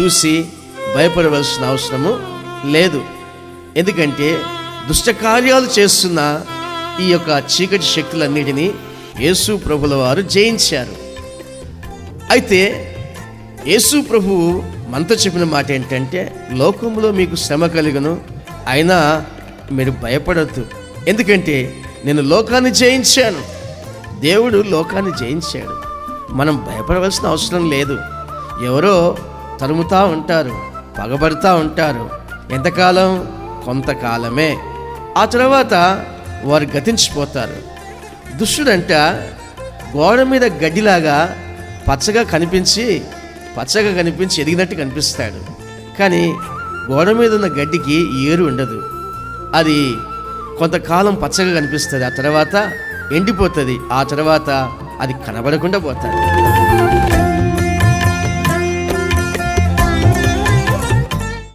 చూసి భయపడవలసిన అవసరము లేదు. ఎందుకంటే దుష్టకార్యాలు చేస్తున్న ఈ యొక్క చీకటి శక్తులన్నిటినీ యేసు ప్రభుల వారు జయించారు. అయితే యేసు ప్రభువు మనతో చెప్పిన మాట ఏంటంటే లోకంలో మీకు శ్రమ కలుగును అయినా మీరు భయపడద్దు. ఎందుకంటే నేను లోకాన్ని జయించాను. దేవుడు లోకాన్ని జయించాడు. మనం భయపడవలసిన అవసరం లేదు. ఎవరో తరుముతూ ఉంటారు పగబడుతూ ఉంటారు. ఎంతకాలం? కొంతకాలమే. ఆ తర్వాత వారు గతించిపోతారు. దుష్టుడంట గోడ మీద గడ్డిలాగా పచ్చగా కనిపించి పచ్చగా కనిపించి ఎదిగినట్టు కనిపిస్తాడు. కానీ గోడ మీద ఉన్న గడ్డికి ఏరు ఉండదు. అది కొంతకాలం పచ్చగా కనిపిస్తుంది. ఆ తర్వాత ఎండిపోతుంది. ఆ తర్వాత అది కనబడకుండా పోతుంది.